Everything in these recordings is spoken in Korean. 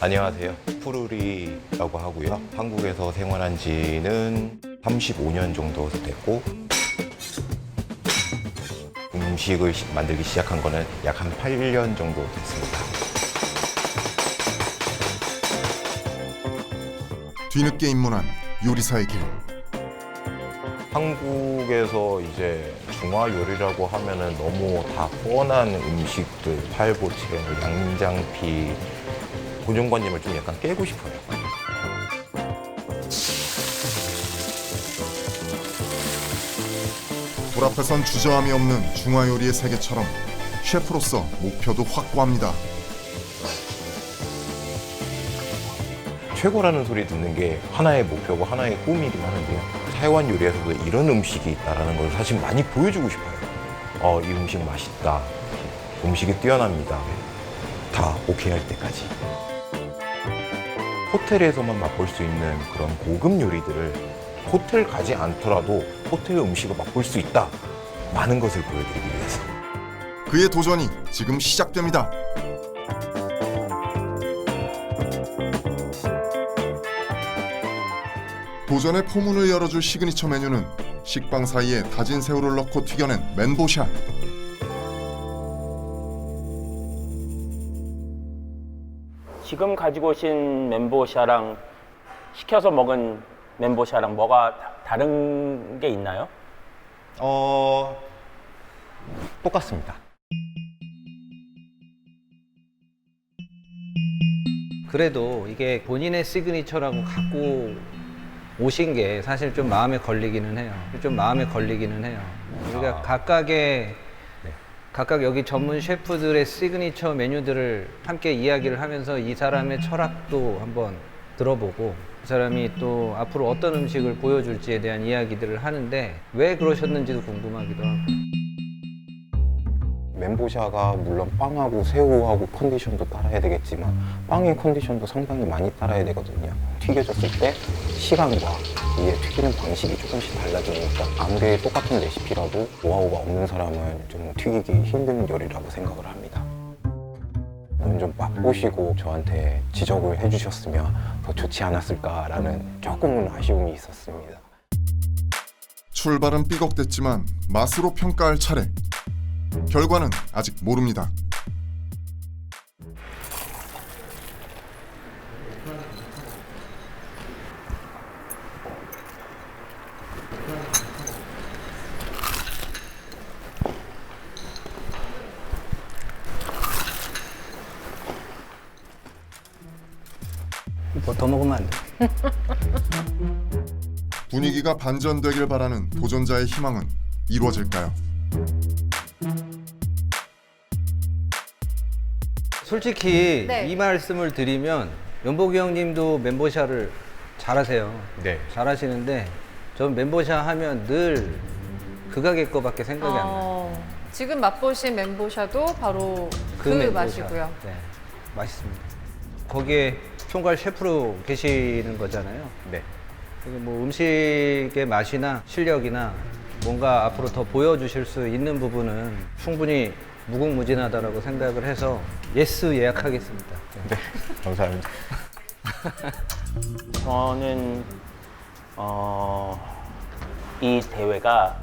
안녕하세요. 푸르리라고 하고요. 한국에서 생활한 지는 35년 정도 됐고 음식을 시- 만들기 시작한 거는 약 한 8년 정도 됐습니다. 뒤늦게 입문한 요리사의 길. 한국에서 이제 중화 요리라고 하면은 너무 다 뻔한 음식들, 팔보채, 뭐 양장피, 고정관념을 좀 약간 깨고 싶어요. 불 앞에선 주저함이 없는 중화 요리의 세계처럼 셰프로서 목표도 확고합니다. 최고라는 소리 듣는 게 하나의 목표고 하나의 꿈이긴 하는데요. 타이완 요리에서도 이런 음식이 있다라는 걸 사실 많이 보여주고 싶어요. 어, 이 음식 맛있다. 음식이 뛰어납니다. 다 오케이 할 때까지. 호텔에서만 맛볼 수 있는 그런 고급 요리들을 호텔 가지 않더라도 호텔 음식을 맛볼 수 있다. 많은 것을 보여드리기 위해서. 그의 도전이 지금 시작됩니다. 도전의 포문을 열어줄 시그니처 메뉴는 식빵 사이에 다진 새우를 넣고 튀겨낸 맨보샤. 지금 가지고 오신 멘보샤랑 시켜서 먹은 멘보샤랑 뭐가 다- 다른 게 있나요? 어, 똑같습니다. 그래도 이게 본인의 시그니처라고 갖고 오신 게 사실 좀 마음에 걸리기는 해요. 좀 마음에 걸리기는 해요. 우리가 아. 각각의 네. 각각 여기 전문 셰프들의 시그니처 메뉴들을 함께 이야기를 하면서 이 사람의 철학도 한번 들어보고 이 사람이 또 앞으로 어떤 음식을 보여줄지에 대한 이야기들을 하는데 왜 그러셨는지도 궁금하기도 하고. 멘보샤가 물론 빵하고 새우하고 컨디션도 따라야 되겠지만 빵의 컨디션도 상당히 많이 따라야 되거든요. 튀겨졌을 때 시간과 이게 튀기는 방식이 조금씩 달라지니까 아무리 똑같은 레시피라도 노하우가 없는 사람은 좀 튀기기 힘든 요리라고 생각을 합니다. 좀 맛보시고 저한테 지적을 해주셨으면 더 좋지 않았을까라는 조금은 아쉬움이 있었습니다. 출발은 삐걱댔지만 맛으로 평가할 차례. 결과는 아직 모릅니다. 뭐 더 먹으면 안 돼. 분위기가 반전되길 바라는 도전자의 희망은 이루어질까요? 솔직히 네. 이 말씀을 드리면 연복이 형님도 멘보샤를 잘하세요. 네. 잘하시는데 전 멘보샤 하면 늘 그 가게 거밖에 생각이 안 나요. 어, 지금 맛보신 멘보샤도 바로 그, 멘보샤. 맛이고요. 네, 맛있습니다. 거기에 총괄 셰프로 계시는 거잖아요. 네. 그리고 뭐 음식의 맛이나 실력이나 뭔가 앞으로 더 보여주실 수 있는 부분은 충분히 무궁무진하다라고 생각을 해서 예스 예약하겠습니다. 네. 감사합니다. 저는 어, 이 대회가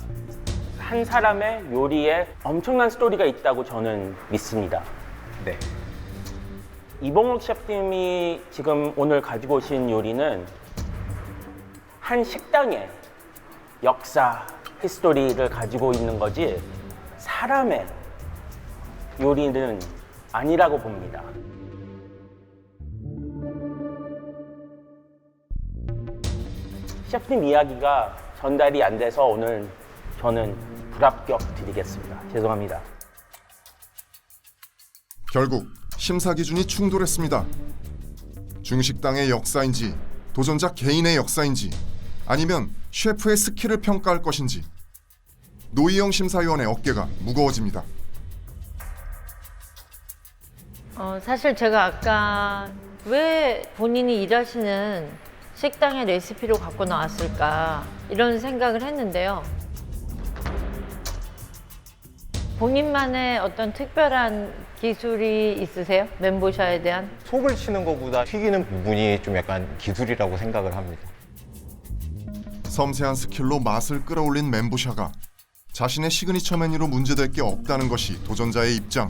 한 사람의 요리에 엄청난 스토리가 있다고 저는 믿습니다. 네. 이봉욱 셰프님이 지금 오늘 가지고 오신 요리는 한 식당의 역사, 히스토리를 가지고 있는 거지 사람의 요리는 아니라고 봅니다. 셰프님 이야기가 전달이 안 돼서 오늘 저는 불합격 드리겠습니다. 죄송합니다. 결국 심사 기준이 충돌했습니다. 중식당의 역사인지 도전자 개인의 역사인지 아니면 셰프의 스킬을 평가할 것인지 노희영 심사위원의 어깨가 무거워집니다. 어, 사실 제가 아까 왜 본인이 일하시는 식당의 레시피로 갖고 나왔을까 이런 생각을 했는데요. 본인만의 어떤 특별한 기술이 있으세요? 멘보샤에 대한? 속을 치는 것보다 튀기는 부분이 좀 약간 기술이라고 생각을 합니다. 섬세한 스킬로 맛을 끌어올린 멘보샤가 자신의 시그니처 메뉴로 문제될 게 없다는 것이 도전자의 입장.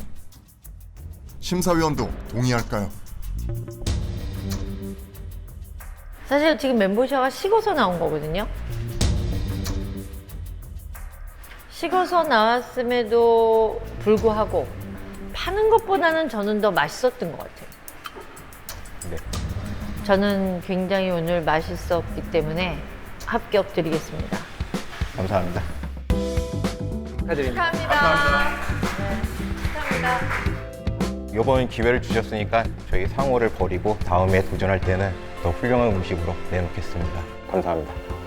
심사위원도 동의할까요? 사실 지금 멘보샤가 식어서 나온 거거든요. 식어서 나왔음에도 불구하고 파는 것보다는 저는 더 맛있었던 것 같아요. 네. 저는 굉장히 오늘 맛있었기 때문에 합격 드리겠습니다. 감사합니다. 축하드립니다. 감사합니다. 네, 감사합니다. 이번 기회를 주셨으니까 저희 상호를 버리고 다음에 도전할 때는 더 훌륭한 음식으로 내놓겠습니다. 감사합니다.